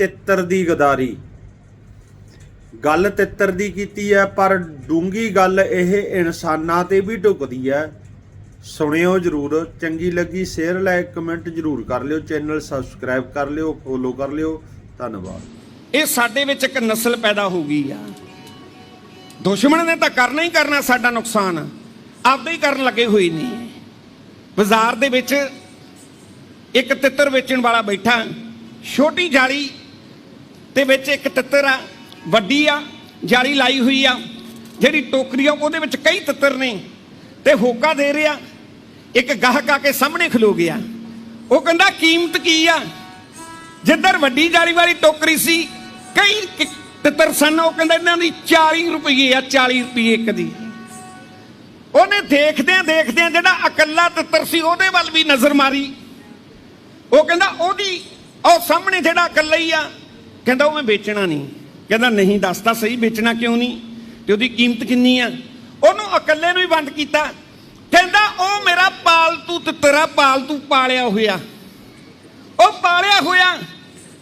ਤਿੱਤਰ ਦੀ ਗਦਾਰੀ। ਗੱਲ ਤਿੱਤਰ ਦੀ ਕੀਤੀ ਹੈ, ਪਰ ਡੂੰਗੀ ਗੱਲ ਇਹ ਇਨਸਾਨਾਂ ਤੇ ਵੀ ਢੁਕਦੀ ਹੈ। ਸੁਣਿਓ ਜਰੂਰ, ਚੰਗੀ ਲੱਗੀ ਸ਼ੇਅਰ ਲਾਇਕ ਕਮੈਂਟ ਜਰੂਰ ਕਰ ਲਿਓ, ਚੈਨਲ ਸਬਸਕ੍ਰਾਈਬ ਕਰ ਲਿਓ, ਫੋਲੋ ਕਰ ਲਿਓ। ਧੰਨਵਾਦ। ਇਹ ਸਾਡੇ ਵਿੱਚ ਇੱਕ ਨਸਲ ਪੈਦਾ ਹੋ ਗਈ ਆ। ਦੁਸ਼ਮਣ ਨੇ ਤਾਂ ਕਰਨਾ ਹੀ ਕਰਨਾ ਸਾਡਾ ਨੁਕਸਾਨ। ਆਪਦੇ ਹੀ ਕਰਨ ਲੱਗੇ ਹੋਏ ਨੇ। ਬਾਜ਼ਾਰ ਦੇ ਵਿੱਚ ਇੱਕ ਤਿੱਤਰ ਵੇਚਣ ਵਾਲਾ ਬੈਠਾ, ਛੋਟੀ ਜਾਲੀ ਤੇ ਵਿੱਚ ਇੱਕ ਤਿੱਤਰ ਆ, ਵੱਡੀ ਆ, ਜਾਲੀ ਲਾਈ ਹੋਈ ਆ। ਜਿਹੜੀ ਟੋਕਰੀ ਆ, ਉਹਦੇ ਵਿੱਚ ਕਈ ਤਿੱਤਰ ਨੇ। ਤੇ ਹੋਕਾ ਦੇ ਰਿਹਾ, ਇੱਕ ਗਾਹਕ ਆ ਕੇ ਸਾਹਮਣੇ ਖਲੋ ਗਿਆ। ਉਹ ਕਹਿੰਦਾ, ਕੀਮਤ ਕੀ ਆ? ਜਿੱਧਰ ਵੱਡੀ ਜਾਲੀ ਵਾਲੀ ਟੋਕਰੀ ਸੀ, ਕਈ ਤਿੱਤਰ ਸਨ। ਉਹ ਕਹਿੰਦਾ, ਇਹਨਾਂ ਦੀ 40 ਰੁਪਏ ਆ 40 ਰੁਪਏ ਇੱਕ ਦੀ। ਉਹਨੇ ਦੇਖਦਿਆਂ ਦੇਖਦਿਆਂ ਜਿਹੜਾ ਇਕੱਲਾ ਤਿੱਤਰ ਸੀ, ਉਹਦੇ ਵੱਲ ਵੀ ਨਜ਼ਰ ਮਾਰੀ। ਉਹ ਕਹਿੰਦਾ, ਉਹਦੀ, ਉਹ ਸਾਹਮਣੇ ਜਿਹੜਾ ਇਕੱਲਾ ਹੀ ਆ ਕਹਿੰਦਾ ਉਹ ਮੈਂ ਵੇਚਣਾ ਨਹੀਂ। ਕਹਿੰਦਾ ਨਹੀਂ ਦੱਸਦਾ ਸਹੀ, ਵੇਚਣਾ ਕਿਉਂ ਨਹੀਂ? ਤੇ ਉਹਦੀ ਕੀਮਤ ਕਿੰਨੀ ਆ? ਉਹਨੂੰ ਇਕੱਲੇ ਨੂੰ ਹੀ ਬੰਦ ਕੀਤਾ। ਕਹਿੰਦਾ ਉਹ ਮੇਰਾ ਪਾਲਤੂ ਤਿੱਤਰਾ ਪਾਲਤੂ ਪਾਲਿਆ ਹੋਇਆ। ਉਹ ਪਾਲਿਆ ਹੋਇਆ।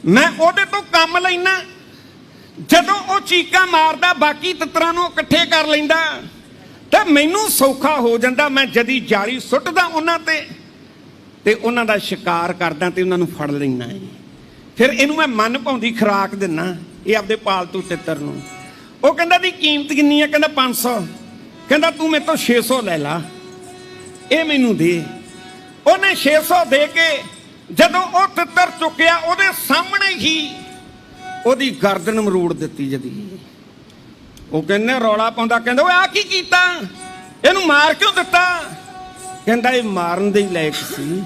ਮੈਂ ਉਹਦੇ ਤੋਂ ਕੰਮ ਲੈਣਾ ਜਦੋਂ ਉਹ ਚੀਕਾਂ ਮਾਰਦਾ, ਬਾਕੀ ਤਿੱਤਰਾਂ ਨੂੰ ਇਕੱਠੇ ਕਰ ਲੈਂਦਾ। ਤਾਂ ਮੈਨੂੰ ਸੌਖਾ ਹੋ ਜਾਂਦਾ, ਮੈਂ ਜਦੀ ਜਾਲੀ ਸੁੱਟਦਾ ਉਹਨਾਂ ਤੇ। ਤੇ ਉਹਨਾਂ ਦਾ ਸ਼ਿਕਾਰ ਕਰਦਾ ਤੇ ਉਹਨਾਂ ਨੂੰ ਫੜ ਲੈਣਾ ਹੈ ਫਿਰ ਇਹਨੂੰ ਮੈਂ ਮਨ ਭਾਉਂਦੀ ਖੁਰਾਕ ਦਿੰਨਾ, ਇਹ ਆਪਦੇ ਪਾਲਤੂ ਤਿੱਤਰ ਨੂੰ। ਉਹ ਕਹਿੰਦਾ, ਦੀ ਕੀਮਤ ਕਿੰਨੀ ਹੈ ਕਹਿੰਦਾ 500 ਕਹਿੰਦਾ, ਤੂੰ ਮੇਰੇ ਤੋਂ 600 ਲੈ ਲਾ। ਇਹ ਮੈਨੂੰ ਦੇ। ਉਹਨੇ 600 ਦੇ ਕੇ ਜਦੋਂ ਉਹ ਤਿੱਤਰ ਚੁੱਕਿਆ, ਉਹਦੇ ਸਾਹਮਣੇ ਹੀ ਉਹਦੀ ਗਰਦਨ ਮਰੂੜ ਦਿੱਤੀ ਜਦੀ। ਉਹ ਕਹਿੰਦੇ, ਰੌਲਾ ਪਾਉਂਦਾ, ਕਹਿੰਦਾ, ਓਏ ਆ ਕੀ ਕੀਤਾ? ਇਹਨੂੰ ਮਾਰ ਕਿਉਂ ਦਿੱਤਾ? ਕਹਿੰਦਾ, ਇਹ ਮਾਰਨ ਦੇ ਹੀ ਲਾਇਕ ਸੀ।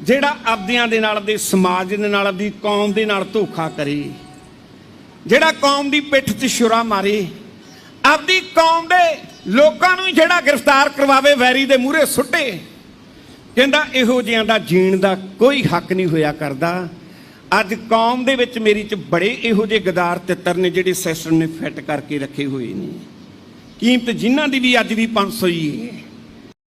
ਜਿਹੜਾ ਆਪਦਿਆਂ ਦੇ ਨਾਲ ਦੇ ਸਮਾਜ ਦੇ ਨਾਲ ਦੀ ਕੌਮ ਦੇ ਨਾਲ ਧੋਖਾ ਕਰੇ, ਜਿਹੜਾ ਕੌਮ ਦੀ ਪਿੱਠ 'ਚ ਛੁਰਾ ਮਾਰੇ, ਆਪਦੀ ਕੌਮ ਦੇ ਲੋਕਾਂ ਨੂੰ ਜਿਹੜਾ ਗ੍ਰਿਫਤਾਰ ਕਰਵਾਵੇ, ਵੈਰੀ ਦੇ ਮੂਹਰੇ ਸੁੱਟੇ, ਕਹਿੰਦਾ ਇਹੋ ਜਿਹਾਂ ਦਾ ਜੀਣ ਦਾ ਕੋਈ ਹੱਕ ਨਹੀਂ ਹੋਇਆ ਕਰਦਾ। ਅੱਜ ਕੌਮ ਦੇ ਵਿੱਚ ਮੇਰੀ ਚ ਬੜੇ ਇਹੋ ਜਿਹੇ ਗਦਾਰ ਤਿੱਤਰ ਨੇ ਜਿਹੜੇ ਸਿਸਟਮ ਨੇ ਫਿੱਟ ਕਰਕੇ ਰੱਖੇ ਹੋਏ ਨੇ। ਕੀਮਤ ਜਿਨ੍ਹਾਂ ਦੀ ਵੀ ਅੱਜ ਵੀ 500 ਹੀ ਹੈ।